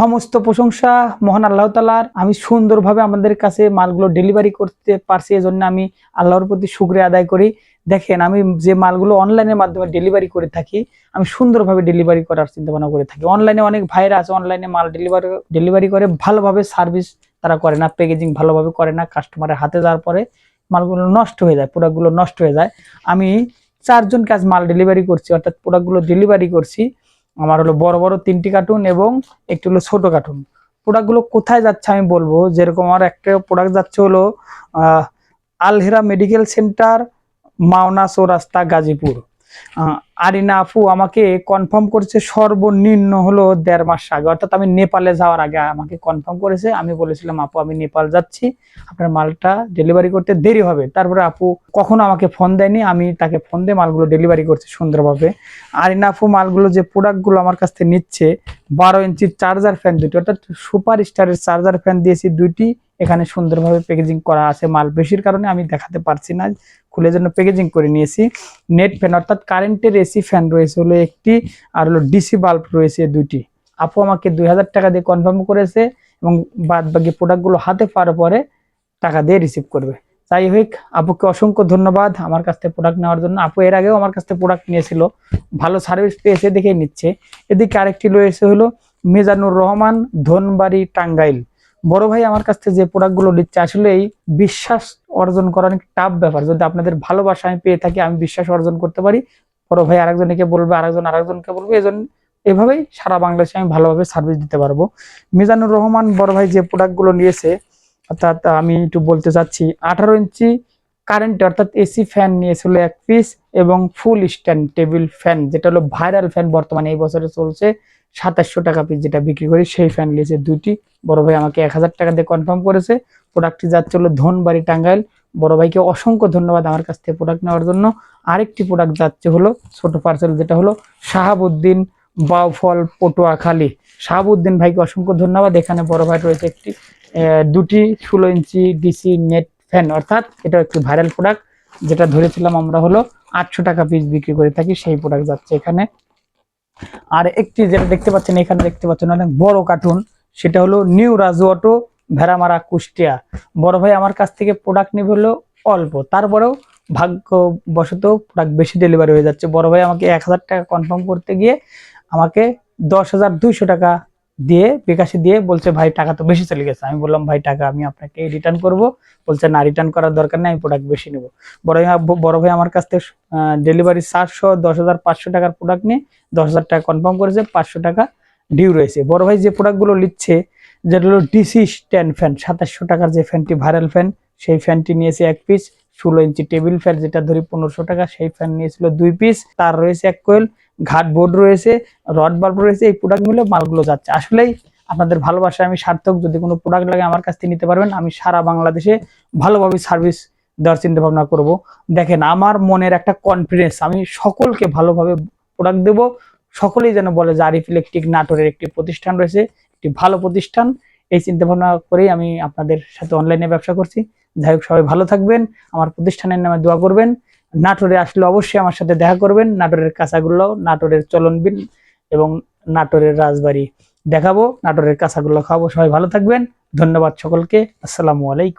সমস্ত প্রশংসা মহান আল্লাহ তালার আমি সুন্দরভাবে আমাদের কাছে মালগুলো ডেলিভারি করতে পারছি, এজন্য আমি আল্লাহর প্রতি শুক্রিয়া আদায় করি। দেখেন, আমি যে মালগুলো অনলাইনের মাধ্যমে ডেলিভারি করে থাকি, আমি সুন্দরভাবে ডেলিভারি করার চিন্তা ভাবনা করে থাকি। অনলাইনে অনেক ভাইরা আছে, অনলাইনে মাল ডেলিভারি ডেলিভারি করে ভালোভাবে সার্ভিস তারা করে না, প্যাকেজিং ভালোভাবে করে না, কাস্টমারের হাতে যাওয়ার পরে মালগুলো নষ্ট হয়ে যায়, প্রোডাক্টগুলো নষ্ট হয়ে যায়। আমি চারজন কাজ মাল ডেলিভারি করছি, অর্থাৎ প্রোডাক্টগুলো ডেলিভারি করছি। আমার হলো বড় বড় তিনটি কার্টুন এবং একটি হলো ছোট কার্টুন প্রোডাক্টগুলো কোথায় যাচ্ছে আমি বলব? যেরকম আমার একটা প্রোডাক্ট যাচ্ছে হলো আলহেরা মেডিকেল সেন্টার মাওনা চৌরাস্তা গাজীপুর। আরিনা আপু আমাকে কনফার্ম করেছে সর্বনিম্ন হলো দেড় মাস আগে। অর্থাৎ আমি নেপালে যাওয়ার আগে আমাকে কনফার্ম করেছে। আমি বলেছিলাম, আপু, আমি নেপাল যাচ্ছি। আপনার মালটা ডেলিভারি করতে দেরি হবে। তারপরে আপু কখনো আমাকে ফোন দেয়নি। আমি তাকে ফোন দিয়ে মালগুলো ডেলিভারি করছি সুন্দরভাবে। আরিনা আপু মালগুলো যে প্রোডাক্টগুলো আমার কাছ থেকে নিচ্ছে, বারো ইঞ্চির চার্জার ফ্যান দুটি, অর্থাৎ সুপার স্টারের চার্জার ফ্যান দিয়েছি দুইটি। এখানে সুন্দরভাবে প্যাকেজিং করা আছে মাল। বেশির কারণে আমি দেখাতে পারছি না। খুলে জন্য প্যাকেজিং করে নিয়েছি। নেট ফ্যান অর্থাৎ কারেন্টের এসি ফ্যান রয়েছে, হলো একটি আর হলো ডিসি বাল্ব রয়েছে দুইটি। আপু আমাকে দুই হাজার টাকা দিয়ে কনফার্ম করেছে এবং বাদ বাকি প্রোডাক্টগুলো হাতে পাওয়ার পরে টাকা দিয়ে রিসিভ করবে। যাই হোক, আপুকে অসংখ্য ধন্যবাদ আমার কাছ থেকে প্রোডাক্ট নেওয়ার জন্য। আপু এর আগেও আমার কাছ থেকে প্রোডাক্ট নিয়েছিল, ভালো সার্ভিস পেয়েছে দেখে নিচ্ছে। এদিকে আরেকটি রয়েছে হলো মিজানুর রহমান ধনবাড়ি টাঙ্গাইল। বড় ভাই আমার কাছ থেকে যে প্রোডাক্টগুলো নিচ্ছে, আসলে এই বিশ্বাস অর্জন করা অনেক টাফ ব্যাপার। যদি আপনাদের ভালোবাসা আমি পেয়ে থাকি, আমি বিশ্বাস অর্জন করতে পারি। বড় ভাই আরেকজনকে বলবে, আরেকজন আরেকজনকে বলবে এজন এভাবেই সারা বাংলাদেশে আমি ভালোভাবে সার্ভিস দিতে পারব। মিজানুর রহমান বড় ভাই যে প্রোডাক্টগুলো নিয়েছে, অর্থাৎ আমি একটু বলতে চাচ্ছি, আঠারো ইঞ্চি কারেন্ট অর্থাৎ এসি ফ্যান নিয়েছিল এক পিস এবং ফুল স্ট্যান্ড টেবিল ফ্যান যেটা হলো ভাইরাল ফ্যান বর্তমানে এই বছরে চলছে। সাতাশশো টাকা পিস যেটা বিক্রি করি, সেই ফ্যান নিয়েছে দুইটি। বড় ভাই আমাকে এক হাজার টাকা দিয়ে কনফার্ম করেছে। প্রোডাক্টটি যাচ্ছে হলো ধনবাড়ি টাঙ্গাইল। বড় ভাইকে অসংখ্য ধন্যবাদ আমার কাছ থেকে প্রোডাক্ট নেওয়ার জন্য। আরেকটি প্রোডাক্ট যাচ্ছে হলো ছোট পার্সেল যেটা হলো শাহাবুদ্দিন বাউফল পটুয়াখালী। শাহাবুদ্দিন ভাইকে অসংখ্য ধন্যবাদ। এখানে বড় ভাই রয়েছে একটি দুটি ষোলো ইঞ্চি ডিসি নেট ফ্যান অর্থাৎ এটা একটি ভাইরাল প্রোডাক্ট যেটা ধরেছিলাম আমরা হলো আটশো টাকা পিস বিক্রি করে থাকি, সেই প্রোডাক্ট যাচ্ছে এখানে। আর একটি যেটা দেখতে পাচ্ছেন, এখানে দেখতে পাচ্ছেন অনেক বড় কার্টুন সেটা হলো নিউ রাজু অটো, ভেড়ামারা কুষ্টিয়া। বড় ভাই আমার কাছ থেকে প্রোডাক্ট নিবে হলো অল্প, তারপরেও ভাগ্যবশত প্রোডাক্ট বেশি ডেলিভারি হয়ে যাচ্ছে। বড় ভাই আমাকে এক হাজার টাকা কনফার্ম করতে গিয়ে আমাকে দশ হাজার দুইশো টাকা দিয়ে, বিকাশে দিয়ে বলছে, ভাই, টাকা তো বেশি চলে গেছে। আমি বললাম, ভাই, টাকা আমি আপনাকে রিটার্ন করব। বলছে, না রিটার্ন করার দরকার নেই, আমি প্রোডাক্ট বেশি নেব। বড় বড় ভাই আমার কাছ থেকে ডেলিভারি চারশো, দশ হাজার পাঁচশো টাকার প্রোডাক্ট নিয়ে দশ হাজার টাকা কনফার্ম করেছে, পাঁচশো টাকা ডিউ রয়েছে। বড় ভাই যে প্রোডাক্টগুলো নিচ্ছে যেটা হলো ডিসি স্ট্যান্ড ফ্যান সাতাশশো টাকার যে ফ্যানটি ভাইরাল ফ্যান সেই ফ্যানটি নিয়েছে এক পিস ষোলো ইঞ্চি টেবিল ফ্যান যেটা ধরি পনেরোশো টাকা, সেই ফ্যান নিয়েছিল দুই পিস তার রয়েছে এক কোয়েল ঘাট বোর্ড রয়েছে, রড বাল্ব রয়েছে, এই প্রোডাক্ট মিলে মালগুলো যাচ্ছে। আসলেই আপনাদের ভালোবাসায় আমি সার্থক, যদি কোনো প্রোডাক্ট লাগে আমার কাছ থেকে নিতে পারবেন, আমি সারা বাংলাদেশে ভালোভাবে সার্ভিস দেওয়ার চিন্তা ভাবনা করব। দেখেন, আমার মনের একটা কনফিডেন্স আমি সকলকে ভালোভাবে প্রোডাক্ট দেব, সকলেই যেন বলে যে আরিফ ইলেকট্রিক নাটোরের একটি প্রতিষ্ঠান রয়েছে, একটি ভালো প্রতিষ্ঠান। এই চিন্তা ভাবনা করেই আমি আপনাদের সাথে অনলাইনে ব্যবসা করছি। যাই হোক, সবাই ভালো থাকবেন, আমার প্রতিষ্ঠানের নামে দোয়া করবেন। নাটোরে আসলে অবশ্যই আমার সাথে দেখা করবেন। নাটোরের কাঁচাগুলো নাটোরের চলনবিল এবং নাটোরের রাজবাড়ি দেখাবো, নাটোরের কাঁচাগুলো খাব সবাই ভালো থাকবেন। ধন্যবাদ সকলকে। আসসালামু আলাইকুম।